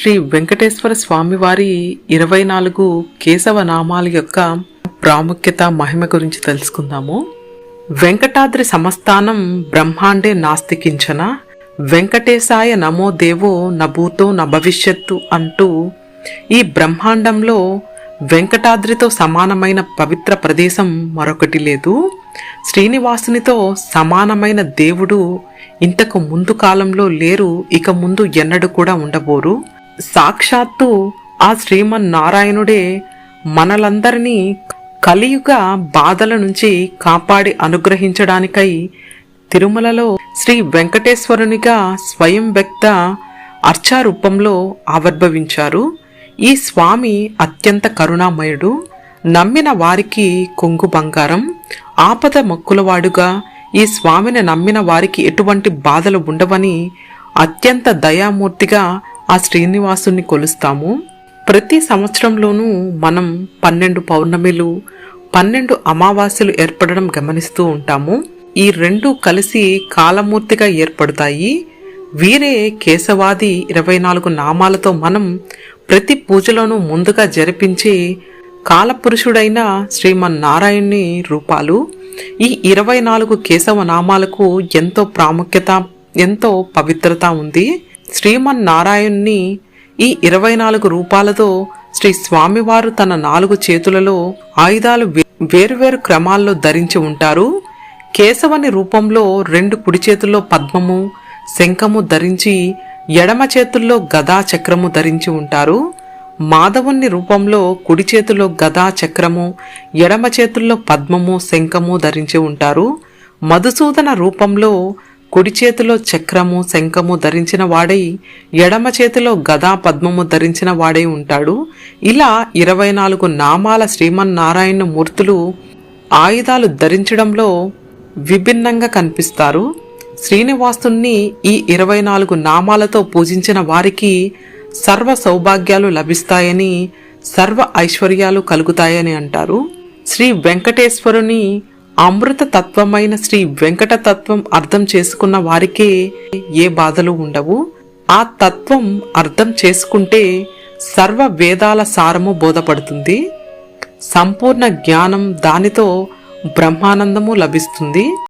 శ్రీ వెంకటేశ్వర స్వామివారి ఇరవై నాలుగు కేశవ నామాల యొక్క ప్రాముఖ్యత మహిమ గురించి తెలుసుకుందాము. వెంకటాద్రి సమస్థానం బ్రహ్మాండే నాస్తికించన వెంకటేశాయ నమో దేవో నభూతో న భవిష్యత్తు అంటూ ఈ బ్రహ్మాండంలో వెంకటాద్రితో సమానమైన పవిత్ర ప్రదేశం మరొకటి లేదు. శ్రీనివాసునితో సమానమైన దేవుడు ఇంతకు ముందు కాలంలో లేరు ఇక ముందు ఎన్నడూ కూడా ఉండబోరు. సాక్షాత్తు ఆ శ్రీమన్నారాయణుడే మనలందరినీ కలియుగ బాధల నుంచి కాపాడి అనుగ్రహించడానికై తిరుమలలో శ్రీ వెంకటేశ్వరునిగా స్వయం వ్యక్త అర్చారూపంలో ఆవిర్భవించారు. ఈ స్వామి అత్యంత కరుణామయుడు. నమ్మిన వారికి కొంగు బంగారం. ఆపద మొక్కులవాడుగా ఈ స్వామిని నమ్మిన వారికి ఎటువంటి బాధలు ఉండవని అత్యంత దయామూర్తిగా ఆ శ్రీనివాసుని కొలుస్తాము. ప్రతి సంవత్సరంలోనూ మనం పన్నెండు పౌర్ణమిలు పన్నెండు అమావాస్యలు ఏర్పడడం గమనిస్తూ ఉంటాము. ఈ రెండు కలిసి కాలమూర్తిగా ఏర్పడతాయి. వీరే కేశవాది ఇరవై నాలుగు నామాలతో మనం ప్రతి పూజలోనూ ముందుగా జరిపించే కాలపురుషుడైన శ్రీమన్నారాయణుని రూపాలు. ఈ ఇరవై నాలుగు కేశవ నామాలకు ఎంతో ప్రాముఖ్యత ఎంతో పవిత్రత ఉంది. శ్రీమన్నారాయణ్ణి ఈ ఇరవై నాలుగు రూపాలతో శ్రీ స్వామివారు తన నాలుగు చేతులలో ఆయుధాలు వే- వేరువేరు క్రమాల్లో ధరించి ఉంటారు. కేశవని రూపంలో రెండు కుడి చేతుల్లో పద్మము శంఖము ధరించి ఎడమ చేతుల్లో గదా చక్రము ధరించి ఉంటారు. మాధవుని రూపంలో కుడి చేతిలో గదా చక్రము ఎడమ చేతుల్లో పద్మము శంఖము ధరించి ఉంటారు. మధుసూదన రూపంలో కుడి చేతిలో చక్రము శంఖము ధరించిన వాడై ఎడమ చేతిలో గదా పద్మము ధరించిన వాడై ఉంటాడు. ఇలా ఇరవై నాలుగు నామాల శ్రీమన్నారాయణ మూర్తులు ఆయుధాలు ధరించడంలో విభిన్నంగా కనిపిస్తారు. శ్రీనివాసుణ్ణి ఈ ఇరవై నాలుగు నామాలతో పూజించిన వారికి సర్వ సౌభాగ్యాలు లభిస్తాయని సర్వ ఐశ్వర్యాలు కలుగుతాయని అంటారు. శ్రీ వెంకటేశ్వరుని అమృత తత్వమైన శ్రీ వెంకట తత్వం అర్థం చేసుకున్న వారికే ఏ బాధలు ఉండవు. ఆ తత్వం అర్థం చేసుకుంటే సర్వ వేదాల సారము బోధపడుతుంది. సంపూర్ణ జ్ఞానం దానితో బ్రహ్మానందము లభిస్తుంది.